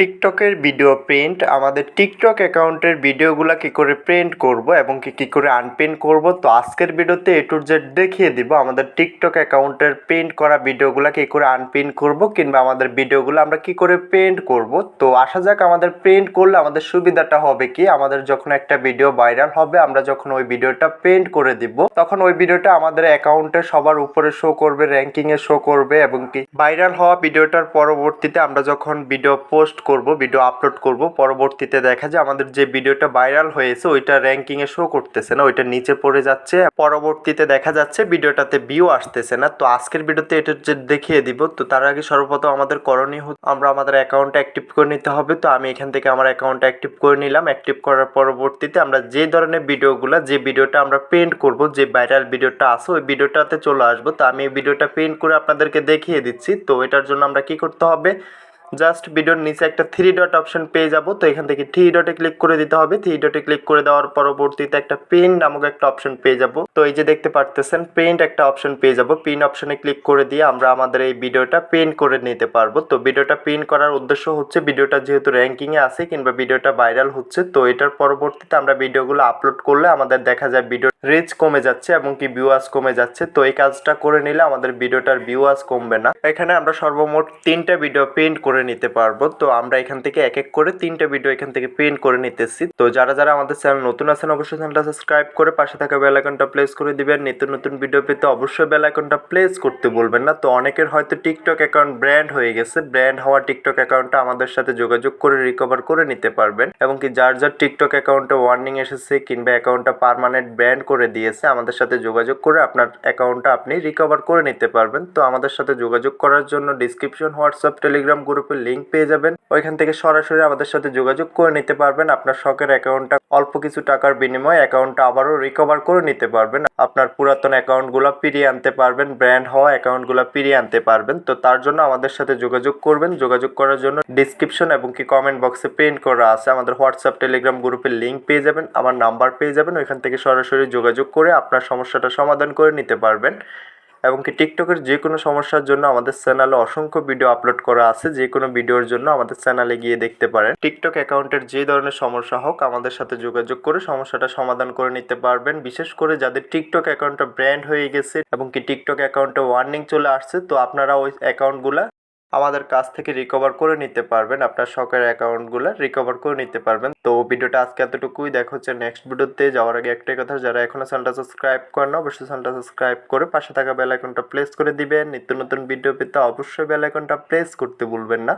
টিকটকের video print আমাদের TikTok অ্যাকাউন্টের ভিডিওগুলো কী করে প্রিন্ট করব এবং কি, কী করে আনপ্রিন্ট করব? তো আজকের ভিডিওতে এ টু জেড দেখিয়ে দিব আমাদের টিকটক অ্যাকাউন্টের প্রিন্ট করা ভিডিওগুলো কী করে আনপ্রিন্ট করব কিংবা আমাদের ভিডিওগুলো আমরা কী করে প্রিন্ট করব? তো আসা যাক আমাদের প্রিন্ট করলে আমাদের সুবিধাটা হবে কি? আমাদের যখন একটা ভিডিও ভাইরাল হবে, আমরা যখন ওই ভিডিওটা প্রিন্ট করে দিব, তখন ওই ভিডিওটা আমাদের অ্যাকাউন্টে সবার উপরে শো করবে র্যাঙ্কিংয়ে শো করবে এবং কি ভাইরাল হওয়া ভিডিওটার পরবর্তীতে আমরা যখন ভিডিও পোস্ট করব ভিডিও আপলোড করব। পরবর্তীতে দেখা যায় আমাদের যে ভিডিওটা ভাইরাল হয়েছে, ওইটা র্যাঙ্কিংয়ে শো করতেছে না, ওইটা নিচে পড়ে যাচ্ছে। পরবর্তীতে দেখা যাচ্ছে ভিডিওটাতে ভিউ আসতেছে না। তো আজকের ভিডিওতে এটা যে দেখিয়ে দিব। তো তার আগে সর্বপ্রথম আমাদের করণীয় আমরা আমাদের অ্যাকাউন্ট অ্যাক্টিভ করে নিতে হবে। তো আমি এখান থেকে আমার অ্যাকাউন্ট অ্যাক্টিভ করে নিলাম। অ্যাক্টিভ করার পরবর্তীতে আমরা যে ধরনের ভিডিওগুলো যে ভিডিওটা আমরা পেন্ট করব, যে ভাইরাল ভিডিওটা আছে, ওই ভিডিওটাতে চলে আসব। তো আমি এই ভিডিওটা পেন্ট করে আপনাদেরকে দেখিয়ে দিচ্ছি। তো এটার জন্য আমরা কি করতে হবে? জাস্ট ভিডিওর নিচে একটা থ্রি ডট অপশন পেয়ে যাব, তো এখান থেকে থ্রি ডটে ক্লিক করে দিতে হবে। থ্রি ডটে ক্লিক করে দেওয়ার পরবর্তীতে একটা পেন নামক একটা অপশন পেয়ে যাব। তো এই যে দেখতে পারতেছেন পেন্ট একটা অপশন পেয়ে যাব। পিন অপশনে ক্লিক করে দিয়ে আমরা আমাদের এই ভিডিওটা পেন্ট করে নিতে পারব। তো ভিডিওটা পেন্ট করার উদ্দেশ্য হচ্ছে, ভিডিওটা যেহেতু র্যাঙ্কিংয়ে আছে কিংবা ভিডিওটা ভাইরাল হচ্ছে, তো এটার পরবর্তীতে আমরা ভিডিওগুলো আপলোড করলে আমাদের দেখা যায় ভিডিও রিচ কমে যাচ্ছে এবং কি ভিউয়ার্স কমে যাচ্ছে। তো এই কাজটা করে নিলে আমাদের ভিডিওটার ভিউয়ার্স কমবে না। এখানে আমরা সর্বমোট তিনটা ভিডিও পেন্ট করে নিতে পারব। তো আমরা এখান থেকে এক এক করে তিনটা ভিডিও এখান থেকে প্রিন্ট করে নিতেছি। তো যারা যারা আমাদের চ্যানেল নতুন আছেন, অবশ্যই চ্যানেলটা সাবস্ক্রাইব করে পাশে থাকা বেল প্লেস করে দিবেন। নিত্য নতুন ভিডিও পেতে অবশ্যই বেল প্লেস করতে বলবেন না। তো অনেকের হয়তো টিকটক অ্যাকাউন্ট ব্র্যান্ড হয়ে গেছে। ব্র্যান্ড হওয়া টিকটক অ্যাকাউন্টটা আমাদের সাথে যোগাযোগ করে রিকভার করে নিতে পারবেন। এবং কি যার যার টিকটক অ্যাকাউন্টে ওয়ার্নিং এসেছে কিংবা অ্যাকাউন্টটা পার্মানেন্ট ব্র্যান্ড করে দিয়েছে, আমাদের সাথে যোগাযোগ করে আপনার অ্যাকাউন্টটা আপনি রিকভার করে নিতে পারবেন। তো আমাদের সাথে যোগাযোগ করার জন্য ডিসক্রিপশন হোয়াটসঅ্যাপ টেলিগ্রাম গ্রুপের লিঙ্ক পেয়ে যাবেন। ওইখান থেকে সরাসরি আমাদের সাথে যোগাযোগ করে নিতে পারবেন। আপনার শখের অ্যাকাউন্টটা অল্প কিছু টাকার বিনিময়ে অ্যাকাউন্টটা আবারও রিকভার করে নিতে পারবেন। আপনার পুরাতন অ্যাকাউন্টগুলো ফিরিয়ে আনতে পারবেন ব্র্যান্ড হওয়া অ্যাকাউন্টগুলো ফিরিয়ে আনতে পারবেন। তো তার জন্য আমাদের সাথে যোগাযোগ করবেন। যোগাযোগ করার জন্য ডিসক্রিপশন এবং কি কমেন্ট বক্সে প্রিন্ট করা আছে। আমাদের হোয়াটসঅ্যাপ টেলিগ্রাম গ্রুপের লিঙ্ক পেয়ে যাবেন, আমার নাম্বার পেয়ে যাবেন। ওইখান থেকে সরাসরি যোগাযোগ করে আপনার সমস্যাটা সমাধান করে নিতে পারবেন। এবং কি টিকটকের যে কোনো সমস্যার জন্য আমাদের চ্যানেলে অসংখ্য ভিডিও আপলোড করা আছে যে কোনো ভিডিওর জন্য আমাদের চ্যানেলে গিয়ে দেখতে পারেন। টিকটক অ্যাকাউন্টের যে ধরনের সমস্যা হোক, আমাদের সাথে যোগাযোগ করে সমস্যাটা সমাধান করে নিতে পারবেন। বিশেষ করে যাদের টিকটক অ্যাকাউন্টটা ব্র্যান্ড হয়ে গেছে এবং কি টিকটক অ্যাকাউন্টে ওয়ার্নিং চলে আসছে, তো আপনারা ওই অ্যাকাউন্টগুলা আমাদের কাছ থেকে রিকভার করে নিতে পারবেন। আপনার শখের অ্যাকাউন্টগুলো রিকভার করে নিতে পারবেন। তো ভিডিওটা আজকে এতটুকুই। দেখা হচ্ছে নেক্সট ভিডিওতে। যাওয়ার আগে একটাই কথা, যারা এখনও চ্যানেলটা সাবস্ক্রাইব করে না, অবশ্যই চ্যানেলটা সাবস্ক্রাইব করে পাশে থাকা বেল আইকনটা প্লেস করে দিবেন। নিত্য নতুন ভিডিও পেতে অবশ্যই বেল আইকনটা প্লেস করতে ভুলবেন না।